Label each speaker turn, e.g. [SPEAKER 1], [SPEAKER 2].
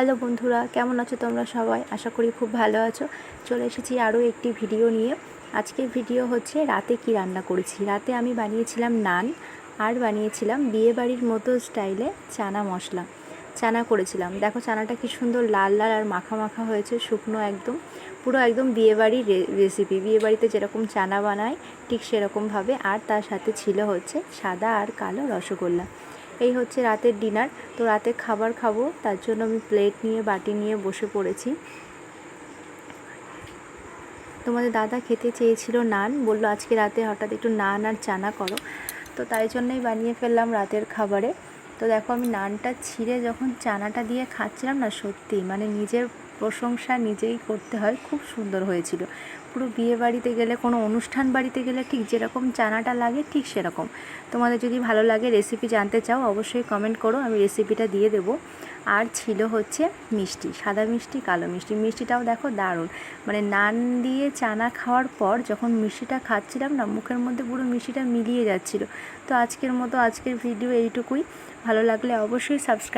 [SPEAKER 1] Hello বন্ধুরা, কেমন আছো তোমরা সবাই? আশা করি খুব ভালো আছো। চলে এসেছি আরও একটি ভিডিও নিয়ে। আজকের ভিডিও হচ্ছে রাতে কি রান্না করেছি। রাতে আমি বানিয়েছিলাম নান আর বানিয়েছিলাম বিয়েবাড়ির মতো স্টাইলে চানা মশলা। চানা করেছিলাম। দেখো চানাটা কি সুন্দর লাল লাল আর মাখা মাখা হয়েছে, শুকনো একদম। পুরো একদম বিয়েবাড়ির রেসিপি বিয়েবাড়িতে যেরকম চানা বানায়, ঠিক সেরকমভাবে। আর তার সাথে ছিল হচ্ছে সাদা আর কালো রসগোল্লা। এই হচ্ছে রাতের ডিনার। তো রাতে খাবার খাব, তার জন্য আমি প্লেট নিয়ে, বাটি নিয়ে বসে পড়েছি। তোমাদের দাদা খেতে চেয়েছিল নান, বলল আজকে রাতে হঠাৎ একটু নান আর চানা করো। তো তাই জন্যই বানিয়ে ফেললাম রাতের খাবারে। তো দেখো আমি নানটা ছিঁড়ে যখন চানাটা দিয়ে খাচ্ছিলাম না সত্যি মানে নিজের প্রশংসা নিজেই করতে হয়, খুব সুন্দর হয়েছিল। পুরো বিয়ে বাড়িতে গেলে, কোনো অনুষ্ঠান বাড়িতে গেলে ঠিক যেরকম চানাটা লাগে ঠিক সেরকম। তোমাদের যদি ভালো লাগে রেসিপি জানতে চাও অবশ্যই কমেন্ট করো, আমি রেসিপিটা দিয়ে দেবো। আর ছিল হচ্ছে মিষ্টি, সাদা মিষ্টি, কালো মিষ্টি। মিষ্টিটাও দেখো দারুণ। মানে নান দিয়ে চানা খাওয়ার পর যখন মিষ্টিটা খাচ্ছিলাম না, মুখের মধ্যে পুরো মিষ্টিটা মিলিয়ে যাচ্ছিল। তো আজকের মতো আজকের ভিডিও এইটুকুই। ভালো লাগলে অবশ্যই সাবস্ক্রাইব